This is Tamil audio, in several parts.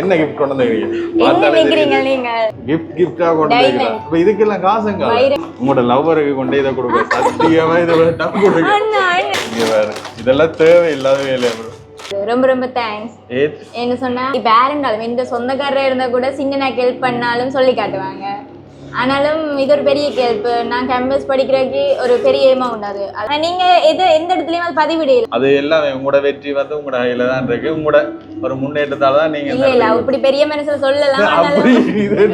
என்ன கிஃப்ட் கொண்டு என்ன வந்தீங்க நீங்க? கிஃப்ட் கிஃப்டா கொண்டு வந்தீங்க. இப்ப இதுக்கெல்லாம் காசுங்க உங்களோட லவ்வருக்கு கொண்டு இதை கொடுக்க சத்தியமா இதை டப்பு கொடுங்க. இதெல்லாம் தேவையில்லாத bro? ரொம்ப ரொம்ப தேங்க்ஸ் என்ன சொன்னா இப்ப யாருண்டாலும் இந்த சொந்தக்காரர் இருந்தா கூட சின்ன ஹெல்ப் பண்ணாலும் சொல்லி காட்டுவாங்க. ஆனாலும் இது ஒரு பெரிய ஹெல்ப் நான் கேம்பஸ் படிக்கிறதுக்கு ஒரு பெரிய ஏமா உண்டாது. ஆனா நீங்க எது எந்த இடத்துலயும் அது பதிவிடையில அது எல்லாமே உங்களோட வெற்றி வந்து உங்களோட கையில தான் இருக்கு. உங்களோட ஒரு முன்னேற்றத்தால தான் நீங்க இல்ல இல்ல அப்படி பெரிய மனசுல சொல்லலாம். இது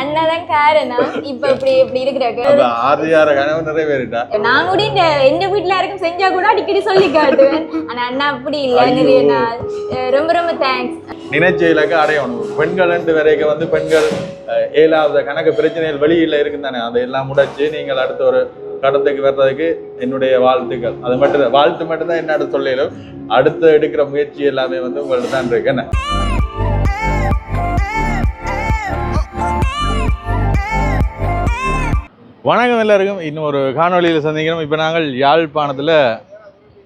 அண்ணாதான் காரணம். இப்ப இப்படி இப்படி இருக்கிறாங்க ஆறு கனவு நிறைவேறிட்டா? நான் கூட இந்த எந்த வீட்டுல யாருக்கும் செஞ்சா கூட அடிக்கடி சொல்லி காட்டுவேன். ஆனா அண்ணா அப்படி இல்ல. நிறைய நாள். அஹ் ரொம்ப ரொம்ப தேங்க்ஸ் நினைச்ச இலக்கு அடையணும். பெண்கள் ரெண்டு வரைக்கும் வந்து பெண்கள் ஏழாவது கணக்கு வெளியில் வெளியில இருக்கு தானே அதை எல்லாம் நீங்கள் அடுத்த ஒரு கடத்துக்கு வர்றதுக்கு என்னுடைய வாழ்த்துக்கள். அது மட்டும் வாழ்த்து மட்டும்தான் என்னோட என்ன அடுத்து எடுக்கிற முயற்சி எல்லாமே வந்து உங்கள்ட்ட தான் இருக்கு. என்ன? வணக்கம் எல்லாருக்கும். இன்னும் ஒரு காணொளியில் சந்திக்கிறோம். இப்போ நாங்கள் யாழ்ப்பாணத்தில்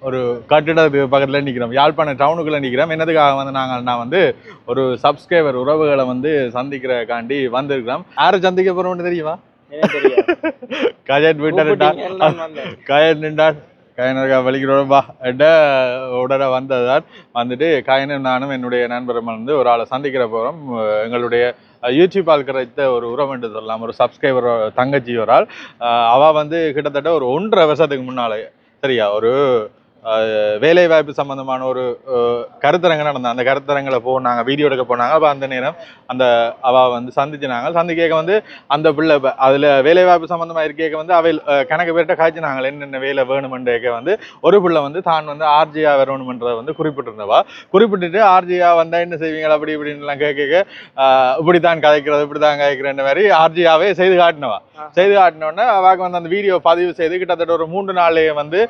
ஒரு கட்டிடத்துக்கு பக்கத்தில் நிற்கிறோம் யாழ்ப்பாணம் டவுனுக்குள்ளே நிற்கிறோம் என்னதுக்காக வந்து நாங்கள் நான் வந்து ஒரு சப்ஸ்கிரைபர் உறவுகளை வந்து சந்திக்கிறக்காண்டி வந்திருக்கிறோம் யாரை சந்திக்க போகிறோம்னு தெரியுமா. கஜட் வீட்டை கூப்பிட்டீங்கன்னு நான் வந்தேன். காயன் நின்றார் காயனருக்கா வலிக்கிறோம்பா எட்ட உடனே வந்ததால் வந்துட்டு காயனும் நானும் என்னுடைய நண்பரும் வந்து ஒரு ஆளை சந்திக்கிற போகிறோம் எங்களுடைய யூடியூப்பால் கிடைத்த ஒரு உறவு என்று சொல்லலாம் ஒரு சப்ஸ்கிரைபர் தங்கச்சி ஒரு ஆள் அஹ் அவ வந்து கிட்டத்தட்ட ஒரு ஒன்றரை வருஷத்துக்கு முன்னாலே சரியா ஒரு அஹ், வேலை வாய்ப்பு சம்பந்தமான ஒரு கருத்தரங்கு நடந்த அந்த கருத்தரங்கில் போனாங்க வீடியோ எடுக்க போனாங்க. அப்போ அந்த நேரம் அந்த அவ வந்து சந்திச்சினாங்க. சந்திக்க வந்து அந்த பிள்ளை அதுல வேலை வாய்ப்பு சம்பந்தமா இருக்கேக்க வந்து அவை கணக்கு பேர்கிட்ட காய்ச்சினாங்க என்னென்ன வேலை வேணுமென்றேக்க வந்து ஒரு பிள்ளை வந்து தான் வந்து ஆர்ஜியா வரணுமென்றதை வந்து குறிப்பிட்டிருந்தவா. குறிப்பிட்டுட்டு ஆர்ஜியா வந்தா என்ன செய்வீங்க? அப்படி இப்படின்னு எல்லாம் கேட்க கேட்க ஆஹ், இப்படித்தான் கதைக்கிறது இப்படித்தான் கதைக்கிறேன் மாதிரி ஆர்ஜியாவே செய்து காட்டினவா. செய்து காட்டினோடனே அவாக்கு வந்து அந்த வீடியோ பதிவு செய்து கிட்டத்தட்ட ஒரு மூன்று நாள்லயே வந்து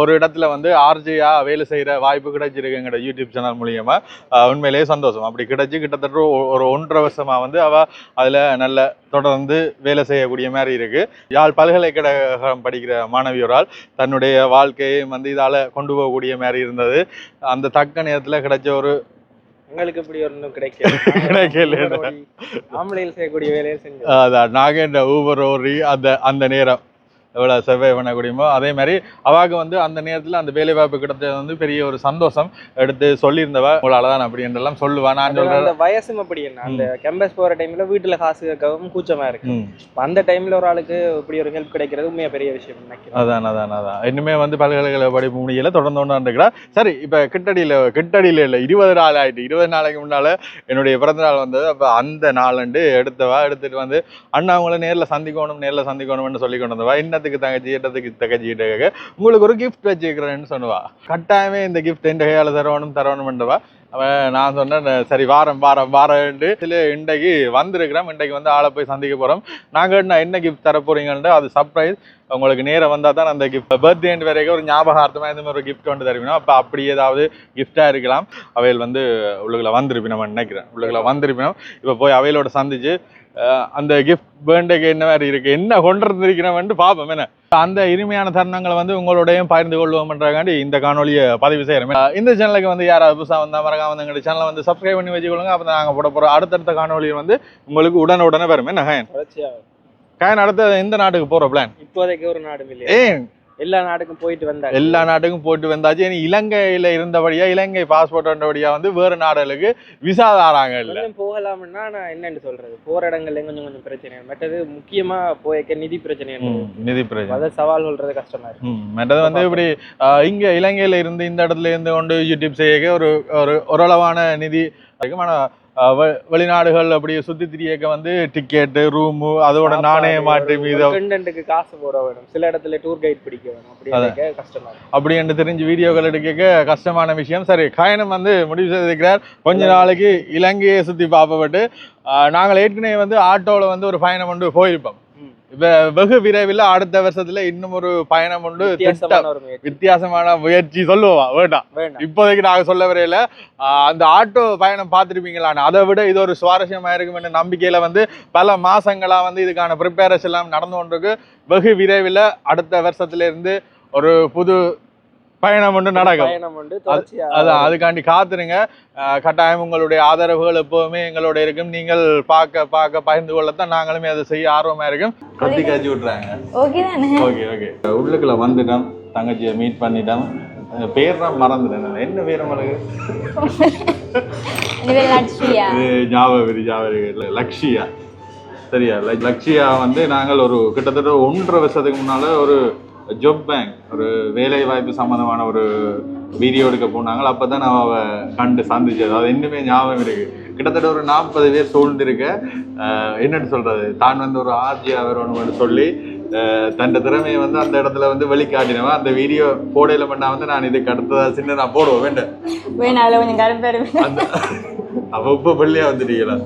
ஒரு இடத்துல வந்து ஆர்ஜியா வேலை செய்யற வாய்ப்பு கிடைச்சிருக்கு எங்களோட யூடியூப் சேனல் மூலியமா உண்மையிலேயே சந்தோஷம். அப்படி கிடைச்சு கிட்டத்தட்ட ஒரு- ஒன்றரை வருஷமா வந்து அவ அதுல நல்ல தொடர்ந்து வேலை செய்யக்கூடிய மாதிரி இருக்கு. யாழ் பல்கலைக்கழகம் படிக்கிற மாணவியோரால் தன்னுடைய வாழ்க்கையை வந்து இதால கொண்டு போகக்கூடிய மாதிரி இருந்தது. அந்த தக்க நேரத்துல கிடைச்ச ஒரு எங்களுக்கு இப்படி ஒன்றும் கிடைக்கல. கிடைக்கல. ஊபர் ஓடி, ஆம்பளையில் செய்யக்கூடிய வேலையை செஞ்சோம். அதான் நாகேண்ட ஊபர் ஓரி அந்த அந்த நேரம். எவ்வளோ செவ்வாய் பண்ணக்கூடியமோ அதே மாதிரி அவாக்கு வந்து அந்த நேரத்தில் அந்த வேலை வாய்ப்பு கிடைச்சது வந்து பெரிய ஒரு சந்தோஷம் எடுத்து சொல்லியிருந்தவ. உங்களால தான் அப்படி என்றெல்லாம் சொல்லுவா. நான் அந்த வயசும் அப்படி என்ன அந்த கேம்பஸ் போற டைம்ல வீட்டுல காசு கேட்கவும் கூச்சமா இருக்கு. அந்த டைம்ல ஒரு ஆளுக்கு இப்படி ஒரு ஹெல்ப் கிடைக்கிறது உண்மையா பெரிய விஷயம் நினைக்கிறேன். அதான் அதான் அதான். இன்னுமே வந்து பல்கலைக்கழக படிப்பு முடியல தொடர்ந்து கொண்டு வந்துருக்கிறா சரி இப்போ கிட்டடியில் கிட்டடியில் இல்லை இருபது நாள் ஆயிட்டு இருபது நாளைக்கு முன்னால என்னுடைய பிறந்த நாள் வந்தது. அப்போ அந்த நாளண்டு எடுத்தவா எடுத்துட்டு வந்து அண்ணா அவங்கள நேரில் சந்திக்கணும் நேரில் சந்திக்கணும்னு சொல்லி கொண்டு வந்தவா. இன்னத்துக்கு தங்கச்சி இடத்துக்கு தங்கச்சிக்கிட்ட கேட்க உங்களுக்கு ஒரு கிஃப்ட் வச்சுக்கிறேன்னு சொன்னவா கட்டாயமே இந்த கிஃப்ட் எந்த கையால் தரணும் தரவணும்ன்றவா அவன் நான் சொன்னேன் சரி வாரம் வாரம் வாரம்ட்டு சில இன்றைக்கு வந்திருக்கிறோம். இன்றைக்கு வந்து ஆளை போய் சந்திக்க போகிறோம் நாங்கள் நான் என்ன கிஃப்ட் தர அது சர்ப்ரைஸ் உங்களுக்கு நேரம் வந்தால் தான் அந்த கிஃப்ட் பர்த்டே வரைக்கும் ஒரு ஞாபகார்த்தமாக இந்த மாதிரி ஒரு கிஃப்ட் வந்து தருவினோம் அப்போ அப்படி ஏதாவது கிஃப்டாக இருக்கலாம். அவையில் வந்து உள்ளுக்குள்ள வந்திருப்பினோம் நினைக்கிறேன். உள்ளுக்குள்ள வந்திருப்பினோம். இப்போ போய் அவையிலோட சந்திச்சு அந்த கிஃப்ட் பேர்ண்டேக்கு என்ன மாதிரி இருக்கு? என்ன கொண்டு இருந்திருக்கிறவன்ட்டு பார்ப்போம் என்ன? அந்த இனிமையான தருணங்களை வந்து உங்களோடையும் பகிர்ந்து கொள்வோம்ன்றக்காண்டி இந்த காணொலியை பதிவு செய்கிறோம் இந்த சேனலுக்கு வந்து யாராவது புதுசாக வந்தால் மறக்காம வந்து எங்களுடைய சேனலை வந்து சப்ஸ்கிரைப் பண்ணி வச்சுக்கொள்ளுங்க. அப்போ நாங்கள் போட போகிற அடுத்தடுத்த காணொலி வந்து உங்களுக்கு உடனே உடனே வரும். என்ன கயன் கயன் அடுத்த இந்த நாட்டுக்கு போகிற பிளான் இப்போதைக்கு ஒரு இல்லையா ஏன் எல்லா நாட்டுக்கும் போயிட்டு வந்தாங்க எல்லா நாட்டுக்கும் போட்டு வந்தாச்சு. இனி இலங்கையில இருந்தபடியா இலங்கை பாஸ்போர்ட் வந்தபடியா வந்து வேறு நாடுகளுக்கு விசா தாராங்க இல்ல. போகலாம்னா நான் என்னன்னு சொல்றது? போற இடங்கள்ல கொஞ்சம் கொஞ்சம் பிரச்சனை மற்றது முக்கியமா போய்க்க நிதி பிரச்சனை நிதி பிரச்சனை. அதை சவால் சொல்றது கஷ்டமா இருக்கு. மற்றது வந்து இப்படி இங்க இலங்கையில இருந்து இந்த இடத்துல இருந்து கொண்டு யூடியூப் செய்ய ஒரு ஒரு ஓரளவான நிதி வெ- வெளிநாடுகள் அப்படி சுத்தி திரியக்க வந்து டிக்கெட்டு ரூமு அதோட நாணய மாற்று மீதம். காசு போட வேணும். சில இடத்துல டூர் கைட் பிடிக்க வேணும். கஷ்டமா அப்படி என்று தெரிஞ்சு வீடியோக்கள் எடுக்க கஷ்டமான விஷயம். சரி காயனம் வந்து முடிவு செய்திருக்கிறார். கொஞ்ச நாளைக்கு இலங்கையை சுத்தி பார்ப்பப்பட்டு நாங்கள் ஏற்கனவே வந்து ஆட்டோல வந்து ஒரு பயணம் கொண்டு போயிருப்போம். வெகு விரைவில் அடுத்த வருஷத்துல இன்னும் ஒரு பயணம் உண்டு. வித்தியாசமான முயற்சி. வித்தியாசமான முயற்சி சொல்லுவா வேண்டாம். இப்போதைக்கு நாங்க சொல்ல வரையில அந்த ஆட்டோ பயணம் பார்த்துருப்பீங்களான்னு அதை விட இது ஒரு சுவாரஸ்யமா இருக்கும் என்ற நம்பிக்கையில வந்து பல மாசங்களா வந்து இதுக்கான ப்ரிப்பேரஸ் எல்லாம் நடந்து கொண்டிருக்கு. வெகு விரைவில் அடுத்த வருஷத்துல இருந்து ஒரு புது பயணம் நடக்கும். உண்டு தொடர்ச்சியா. அதான் அதுக்காண்டி காத்துருங்க. கட்டாயம் உங்களுடைய ஆதரவுகள் எப்பவுமே எங்களோட இருக்கும். நீங்கள் பார்க்க பார்க்க பகிர்ந்து கொள்ளத்தான் நாங்களுமே அதை செய்ய ஆர்வமா இருக்கும். கத்தி காய்ச்சி விட்றாங்க ஓகே தானே? Okay okay. உள்ளுக்குள்ள வந்துட்டோம். தங்கச்சியை மீட் பண்ணிட்டோம். பேர் தான் மறந்துட்டேன் என்ன பேர் உங்களுக்கு? ஞாபகம். லக்ஷியா. சரியா? லக்ஷியா வந்து நாங்கள் ஒரு கிட்டத்தட்ட ஒன்றரை வருஷத்துக்கு முன்னால ஒரு ஜாப் பேங்க் ஒரு வேலை வாய்ப்பு சம்மந்தமான ஒரு வீடியோ எடுக்க போனாங்க. அப்பதான் நான் அவ கண்டு சந்திச்சது. அது இன்னுமே ஞாபகம் இருக்கு. கிட்டத்தட்ட ஒரு நாற்பது பேர் சூழ்ந்து இருக்க ஆஹ் என்னன்னு சொல்றது? தான் வந்து ஒரு ஆர்ஜியா வரணும்னு சொல்லி ஆஹ் தன் திறமையை வந்து அந்த இடத்துல வந்து வெளிக்காட்டினவன் அந்த வீடியோ போடையில பண்ணா வந்து நான் இதுக்கு அடுத்ததா சின்ன நான் போடுவேன் வேண்டேன் வேணும் அதில் கொஞ்சம் கருப்பேரு அப்பப்போ பள்ளியாக வந்துட்டீங்களா?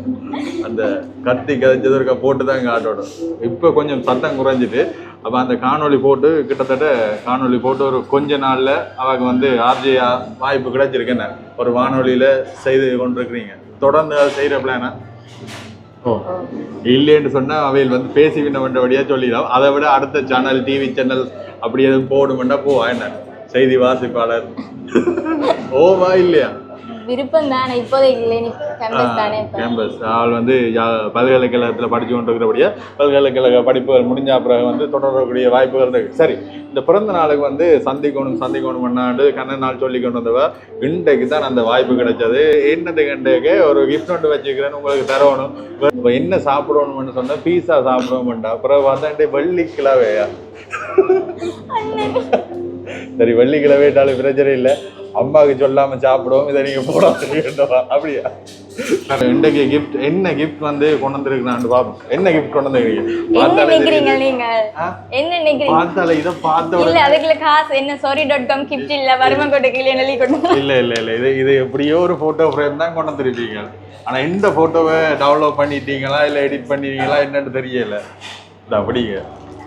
அந்த கத்தி கதைச்சது இருக்கா போட்டு தான் காட்டோடும் இப்போ கொஞ்சம் சத்தம் குறைஞ்சிட்டு அப்போ அந்த காணொளி போட்டு கிட்டத்தட்ட காணொலி போட்டு ஒரு கொஞ்ச நாளில் அவங்க வந்து ஆர்ஜியா வாய்ப்பு கிடைச்சிருக்குன்னு ஒரு வானொலியில் செய்து கொண்டிருக்கிறீங்க. தொடர்ந்து அதை செய்கிற பிளானா ஓ இல்லைன்னு சொன்னால் அவையில் வந்து பேசி விண்ண வேண்டபடியா அதை விட அடுத்த சேனல் டிவி சேனல் அப்படி எதுவும் போடுமெண்டா போவா என்ன? செய்தி வாசிப்பாளர். ஓவா இல்லையா? விருப்பம் தானே? இப்போதைக்கு இல்லை நீ கேம்பஸ் தானே கேம்பஸ் ஆள் வந்து பல்கலைக்கழகத்தில் படிச்சு கொண்டிருக்கிறபடியா பல்கலைக்கழக படிப்புகள் முடிஞ்ச பிறகு வந்து தொடரக்கூடிய வாய்ப்புகள் இருக்கு. சரி இந்த பிறந்த நாளுக்கு வந்து சந்திக்கணும் சந்திக்கணும் பண்ணாண்டு கண்ண நாள் சொல்லி கொண்டு வந்தவ இன்றைக்கு தான் அந்த வாய்ப்பு கிடைச்சது. என்னது கண்டுக்கு ஒரு கிஃப்ட் ஒன்று வச்சுக்கிறேன்னு உங்களுக்கு தரணும். இப்போ என்ன சாப்பிடணும்னு சொன்னா பீஸா சாப்பிடுவோம்டா அப்புறம் பார்த்தா வெள்ளிக்கிழவையா சரி வெள்ளிக்கிழமைட்டாலும் பிரச்சனை இல்லை. அம்மாவுக்கு சொல்லாம சாப்பிடுவோம் இதை நீங்க போடாம அப்படியா? இன்றைக்கு கிஃப்ட் என்ன கிஃப்ட் வந்து கொண்டு வந்திருக்கிறான்னு பார்ப்போம் என்ன கிஃப்ட் கொண்டு வந்திருக்கீங்க? என்ன நினைக்கிறீங்க. நீங்க? என்ன நினைக்கிறீங்க? பார்த்தாலே இதை பார்த்த இல்ல உடனே அதுக்குள்ள காசு என்ன சாரி டாட் காம் கிஃப்ட் இல்ல வறுமை கொண்டு கீழே எழுதி கொண்டு இல்ல இல்ல இல்ல இது இது எப்படியோ ஒரு போட்டோ ஃப்ரேம் தான் கொண்டு வந்திருப்பீங்க. ஆனா இந்த போட்டோவை டவுன்லோட் பண்ணிட்டீங்களா இல்ல எடிட் பண்ணிட்டீங்களா என்னன்னு தெரியல. இது அப்படிங்க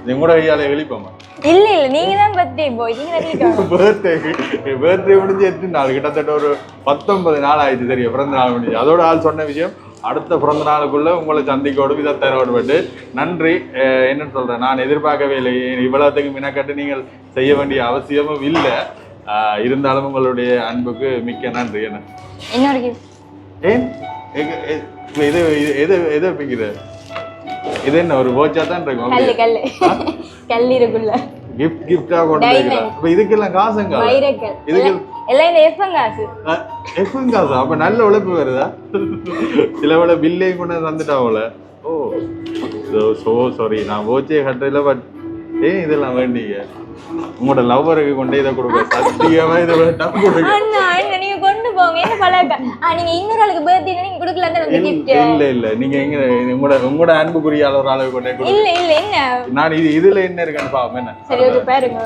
இது கூட கையால வெளிப்போமா? இல்ல இல்ல நீங்க தான் பர்த்டே போய் நீங்க தான் கேட்கணும் பர்த்டே பர்த்டே முடிஞ்சு எத்தனை நாள்? கிட்டத்தட்ட ஒரு பத்தொன்பது நாள் ஆயிடுச்சு தெரியும் பிறந்த நாள் முடிஞ்சு. அதோட ஆள் சொன்ன விஷயம் அடுத்த பிறந்த நாளுக்குள்ள உங்களை சந்திக்கோடு இதை தரவிட்டு நன்றி. என்னன்னு சொல்றேன் நான் எதிர்பார்க்கவே இல்லை. இவ்வளவுக்கு மினக்கட்டு நீங்கள் செய்ய வேண்டிய அவசியமும் இல்லை. இருந்தாலும் உங்களுடைய அன்புக்கு மிக்க நன்றி. என்ன? இன்னொரு. ஏன்? எங்க- எ- இது இது- எது எது வைப்பிக்கிற இது என்ன ஒரு போச்சா தான் இருக்கும் கல்லு கல்லு. கல் இருக்குள்ள கிஃப்ட் கிஃப்டா கொண்டு. வைக்கலாம். இதுக்கெல்லாம் காசுங்க இதுக்கு எல்லாம் இந்த எஃப்எம் காசு. எஃப்எம் காசா? அப்ப நல்ல உழைப்பு வருதா? சில வேளை பில்லையும் கொண்டு தந்துட்டாவுல ஓ சோ சாரி நான் போச்சே கட்டையில பட் ஏன் இதெல்லாம் வேண்டிங்க? உங்களோட லவ்வருக்கு கொண்டே இதை கொடுக்க சத்தியமா இதை வேண்டாம் கொடுங்க அண்ணா அண்ணா நீங்க கொண்டு போங்க ஆ நீங்க இன்னொரு ஆளுக்கு பர்த்டே நீங்க கொடுக்கலாம் தானே அந்த கிஃப்ட் இல்ல இல்ல. நீங்க எங்க உங்களோட உங்களோட அன்புக்குரிய அளவு அளவு கொண்டே இல்ல இல்ல என்ன? நான் இது இதுல என்ன இருக்குன்னு பாப்போம் என்ன? சரி ஒரு பாருங்க.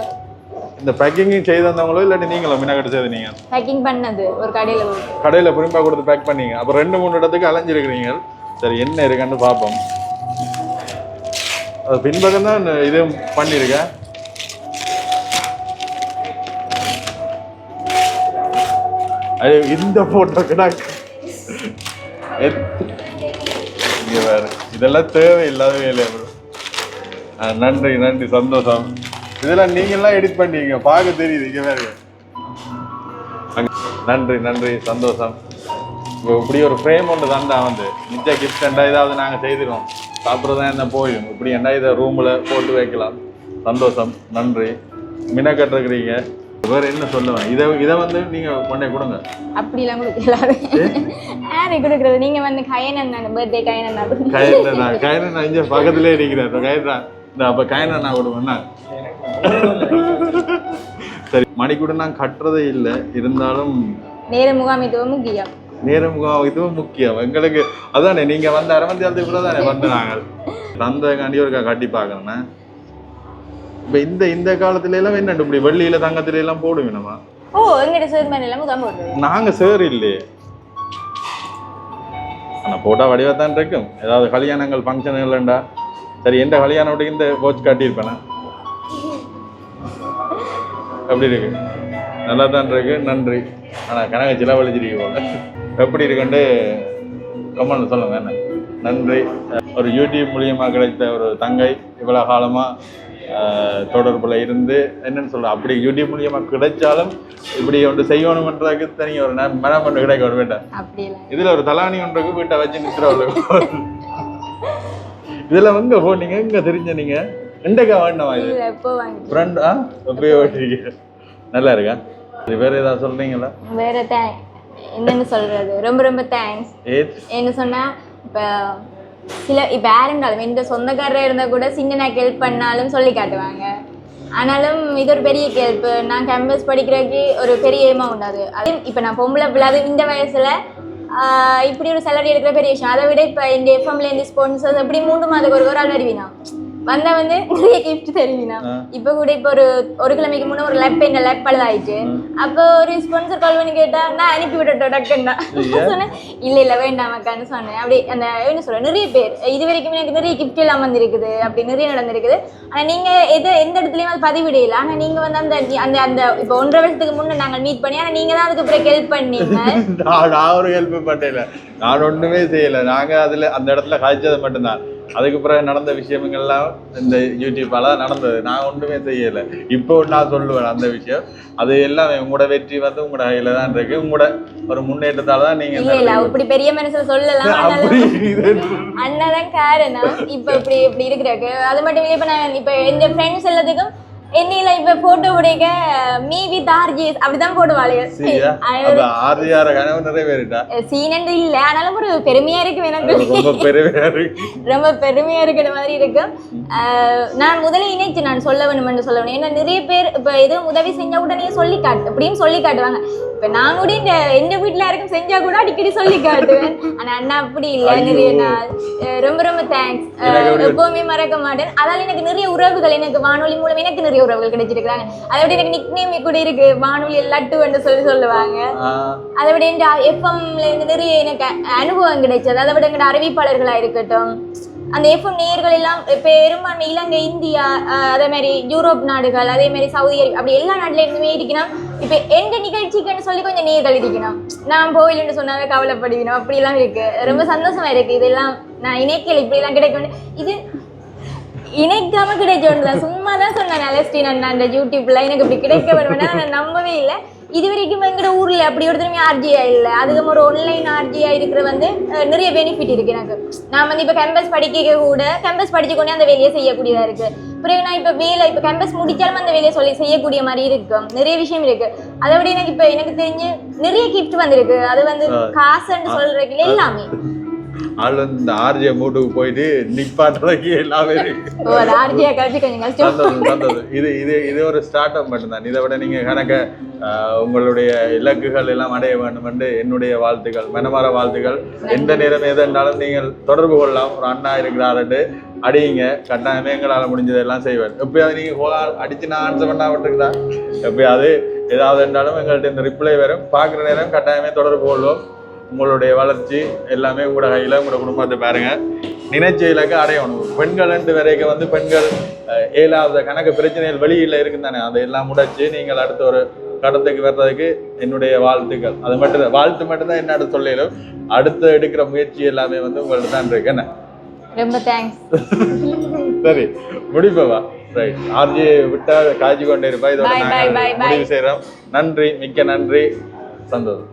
இந்த பேக்கிங் செய்து வந்தவங்களோ இல்லாட்டி நீங்களோ மின்னக்கட்டு செய்து நீங்க? பேக்கிங் பண்ணது ஒரு கடையில கடையில புரிம்பா கொடுத்து பேக் பண்ணீங்க. அப்ப ரெண்டு மூணு இடத்துக்கு அலைஞ்சிருக்கிறீங்க. சரி என்ன இருக்குன்னு பார்ப்போம் அது பின்பக்கம் தான் இது பண்ணியிருக்கேன். அது இந்த போட்டோக்கு நான் எத்- இங்க இதெல்லாம் தேவையில்லாதவே இல்லை ப்ரோ ஆ, நன்றி நன்றி. சந்தோஷம். இதெல்லாம் நீங்களாம் எடிட் பண்ணீங்க. பார்க்க தெரியுது. இங்கே வேறு நன்றி நன்றி. சந்தோஷம். இப்போ இப்படி ஒரு ஃப்ரேம் ஒன்று தான்டா வந்து நிச்சய கிஃப்ட் ரெண்டா ஏதாவது நாங்கள் செய்திருவோம் சாப்பிட்றதா என்ன போயிடும் இப்படி என்ன இதை ரூமில் போட்டு வைக்கலாம். சந்தோஷம். நன்றி. மினக்கட்டுருக்கிறீங்க வேற என்ன சொல்லுவேன்? இதை இதை வந்து நீங்கள் கொண்டே கொடுங்க. அப்படிலாம் கொடுக்கலாது யாரை கொடுக்குறது? நீங்க வந்து கயனன் பர்த்டே கயனன் கயிறு நான் இங்கே பக்கத்துலேயே கயிறு நான் இந்த அப்போ நான் கொடுவேன்னா சரி மணிக்கூட நான் கட்டுறதே இல்லை. இருந்தாலும் நேர முகாமைத்துவம் முக்கியம். நேரம் இதுவும் முக்கியம். எங்களுக்கு அதானே நீங்க வந்த அரவந்தியாலத்துக்கு கூட தானே வந்து நாங்கள் தந்தகாண்டி ஒருக்கா கட்டி பார்க்கணும்னா இப்ப இந்த இந்த காலத்துல எல்லாம் என்ன இப்படி வெள்ளியில தங்கத்துல எல்லாம் போடுவோம் நம்ம. ஓ எங்கிட்ட சேர்மன் எல்லாம் முகாம் போடுறது நாங்க சேர் இல்லையே ஆனா போட்டா வடிவா தான் இருக்கும். ஏதாவது கல்யாணங்கள் ஃபங்க்ஷன் இல்லைண்டா சரி எந்த கல்யாணம் இந்த கோச் காட்டியிருப்பேனா? எப்படி இருக்கு? நல்லா தான் இருக்கு. நன்றி. ஆனா கனக செலவழிச்சிருக்கு போல. எப்படி இருக்குன்ட்டு கமெண்ட் சொல்லுங்க. என்ன? நன்றி. ஒரு யூடியூப் மூலியமா கிடைத்த ஒரு தங்கை இவ்வளவு காலமா தொடர்புல இருந்து என்னன்னு சொல்ற அப்படி யூடியூப் மூலியமா கிடைச்சாலும் இப்படி ஒன்று செய்யணும்ன்றதுக்கு தனி ஒரு மனம் ஒன்று கிடைக்க ஒரு வேண்டாம் இதுல ஒரு தலாணி ஒன்றுக்கு வீட்டை வச்சு நிற்கிறவங்க இதுல எங்க போனீங்க எங்க தெரிஞ்ச நீங்க? எண்டக்கா வேண்டாமா இது? ஃப்ரெண்ட் ஆ? எப்பயோ ஓட்டிருக்கீங்க நல்லா இருக்கா? இது வேற ஏதாவது சொல்றீங்களா? வேற தேங்க் என்னன்னு சொல்றது? ரொம்ப ரொம்ப தேங்க்ஸ் என்ன சொன்னா இப்போ சில இப்போ யாருண்டாலும் இந்த சொந்தக்காரராக இருந்தால் கூட சின்னனாக்கு ஹெல்ப் பண்ணாலும் சொல்லி காட்டுவாங்க. ஆனாலும் இது ஒரு பெரிய கேள்வி. நான் கேம்பஸ் படிக்கிறதுக்கு ஒரு பெரிய எய்மா உண்டாது அது இப்போ நான் பொம்பளை பிள்ளாது இந்த வயசுல இப்படி ஒரு சேலரி எடுக்கிற பெரிய விஷயம். அதை விட இப்போ இந்த எஃப்எம்ல இந்த ஸ்பான்சர்ஸ் அப்படி மூணு மாதத்துக்கு ஒரு ஒரு ஆள் வருவினா? வந்தா வந்து நிறைய கிஃப்ட் தருவினா. இப்போ கூட இப்போ ஒரு ஒரு கிழமைக்கு முன்னே ஒரு லேப் இந்த லேப் பழுதாயிடுச்சு அப்போ ஒரு ஸ்பான்சர் கால் பண்ணி கேட்டா நான் அனுப்பி விட்டுட்டோம் டக்குன்னா. சொன்னேன் இல்ல இல்ல வேண்டாம் அக்கான்னு சொன்னேன். அப்படி அந்த என்ன சொல்ற நிறைய பேர் இது வரைக்கும் எனக்கு நிறைய கிஃப்ட் எல்லாம் வந்திருக்குது அப்படி நிறைய நடந்திருக்குது. ஆனா நீங்க எது எந்த இடத்துலயும் அது பதிவிடையில ஆனா நீங்க வந்து அந்த அந்த அந்த இப்போ ஒன்றரை வருஷத்துக்கு முன்னே நாங்கள் மீட் பண்ணி ஆனா நீங்க தான் அதுக்கு பிறகு ஹெல்ப் பண்ணீங்க. நான் ஒரு ஹெல்ப் பண்ணல நான் ஒண்ணுமே செய்யல. நாங்க அதுல அந்த இடத்துல காய்ச்சது மட்டும்தான். அதுக்கு பிறகு நடந்த விஷயங்கள்லாம் இந்த யூடியூப்பால நடந்தது. நான் ஒண்ணுமே செய்யல. இப்போ நான் சொல்லுவேன் அந்த விஷயம். அது எல்லாமே உங்களோட வெற்றி வந்து உங்களோட கையில தான் இருக்கு. உங்களோட ஒரு முன்னேற்றத்தால தான் நீங்க அப்படி பெரிய மனசுல சொல்லலாம். இது அண்ணாதான் காரணம். இப்ப இப்படி இப்படி இருக்கிறக்கு அது மட்டும் இல்லை இப்ப நான் இப்ப எந்த ஃப்ரெண்ட்ஸ் எல்லாத்துக்கும் என்னையில இப்ப போட்டோ உடைக்க மீ வித் ஆர்ஜி அப்படிதான் போடுவாளுங்க ஆதியார கனவு நிறைவேறிட்டா? சீனண்டு இல்ல. ஆனாலும் ஒரு பெருமையா இருக்கு எனக்கு. ரொம்ப பெருமையா இருக்கு. ரொம்ப பெருமையா இருக்கிற மாதிரி இருக்கு. நான் முதல்ல இணைச்சு நான் சொல்ல வேணும்னு சொல்ல வேணும். ஏன்னா நிறைய பேர் இப்ப எதுவும் உதவி செஞ்சா உடனே சொல்லி காட்டு அப்படின்னு சொல்லி காட்டுவாங்க. இப்ப நான் கூட இந்த எந்த வீட்டுல யாருக்கும் செஞ்சா கூட அடிக்கடி சொல்லி காட்டுவேன் ஆனா அண்ணா அப்படி இல்ல. நிறைய நாள் ரொம்ப ரொம்ப தேங்க்ஸ் எப்பவுமே மறக்க மாட்டேன். அதால எனக்கு நிறைய உறவுகள் எனக்கு வானொலி மூலம் எனக்கு நிறைய உறவுகள் கிடைச்சிருக்காங்க அதை விட எனக்கு நிக் கூட இருக்கு. வானொலி லட்டு என்று சொல்லி சொல்லுவாங்க. அதை விட இந்த எஃப்எம்ல இருந்து நிறைய எனக்கு அனுபவம் கிடைச்சது. அதை விட எங்களோட அறிவிப்பாளர்களா இருக்கட்டும் அந்த எஃப்எம் நேர்கள் எல்லாம் பெரும்பான்மை இலங்கை இந்தியா அதே மாதிரி யூரோப் நாடுகள் அதே மாதிரி சவுதி அரேபியா அப்படி எல்லா நாட்டுல இருந்துமே இருக்கணும். இப்ப எந்த நிகழ்ச்சிக்குன்னு சொல்லி கொஞ்சம் நேர்கள் இருக்கணும். நான் போயிலுன்னு சொன்னாவே கவலைப்படுவினோம் அப்படி எல்லாம் இருக்கு. ரொம்ப சந்தோஷமா இருக்கு. இதெல்லாம் நான் இணைக்கல இப்படி எல்லாம் கிடைக்கும் இது இணைக்காம கிடைக்க ஒன்றுதான் சும்மா தான் சொன்னேன் அலஸ்டின் அண்ணா அந்த யூடியூப்ல எனக்கு இப்படி கிடைக்க வருவேன்னா நான் நம்பவே இல்லை. இது வரைக்கும் எங்கட ஊர்ல அப்படி ஒருத்தருமே ஆர்ஜியா இல்லை. அதுக்கு ஒரு ஆன்லைன் ஆர்ஜியா இருக்கிற வந்து நிறைய பெனிஃபிட் இருக்கு எனக்கு. நான் வந்து இப்போ கேம்பஸ் படிக்க கூட கேம்பஸ் படிச்சு கொண்டே அந்த வேலையை செய்யக்கூடியதா இருக்கு. பிறகு நான் இப்போ வேலை இப்போ கேம்பஸ் முடிச்சாலும் அந்த வேலையை சொல்லி செய்யக்கூடிய மாதிரி இருக்கும் நிறைய விஷயம் இருக்கு. அதை விட எனக்கு இப்போ எனக்கு தெரிஞ்சு நிறைய கிஃப்ட் வந்திருக்கு. அது வந்து. காசுன்னு சொல்றதுக்கு எல்லாமே. ஆள் வந்து இந்த ஆர்ஜிய மூட்டுக்கு போயிட்டு நிப்பாட்டுறதுக்கு எல்லாமே சந்தோஷம் இது இது இது ஒரு ஸ்டார்ட் அப் மட்டும்தான். இதை விட நீங்க கணக்க உங்களுடைய இலக்குகள் எல்லாம் அடைய வேண்டும் என்று என்னுடைய வாழ்த்துக்கள் மனமார வாழ்த்துக்கள். எந்த நேரம் எதுனாலும் நீங்கள் தொடர்பு கொள்ளலாம். ஒரு அண்ணா இருக்கிறாருட்டு அடியுங்க. கட்டாயமே எங்களால் முடிஞ்சதெல்லாம் செய்வேன். எப்பயாவது நீங்க கோலால் அடிச்சு நான் ஆன்சர் பண்ணா விட்டுருக்கா எப்பயாவது ஏதாவது இருந்தாலும் எங்கள்கிட்ட இந்த ரிப்ளை வரும். பார்க்குற நேரம் கட்டாயமே தொடர்பு கொள்வோம். உங்களுடைய வளர்ச்சி எல்லாமே உங்களோட கையில் உங்களோட குடும்பத்தை பாருங்க. நினைச்ச இலக்கை அடையணும். பெண்கள் ரெண்டு வரைக்கும் வந்து பெண்கள் ஏழாவது கணக்கு பிரச்சனைகள் வெளியில் இருக்குன்னு தானே. அதையெல்லாம் முடைச்சு நீங்கள் அடுத்த ஒரு கடத்துக்கு வர்றதுக்கு என்னுடைய வாழ்த்துக்கள். அது மட்டும் தான் வாழ்த்து மட்டும்தான் என்னோட சொல்லிடும் அடுத்து எடுக்கிற முயற்சி எல்லாமே வந்து உங்கள்ட்ட தான் இருக்கு. என்ன? ரொம்ப தேங்க்ஸ் சரி முடிப்பவா ரைட் ஆர்ஜி விட்டா காய்ச்சி கொண்டே இருப்பா. இதோட. முடிவு செய்கிறோம் நன்றி மிக்க நன்றி. சந்தோஷம்.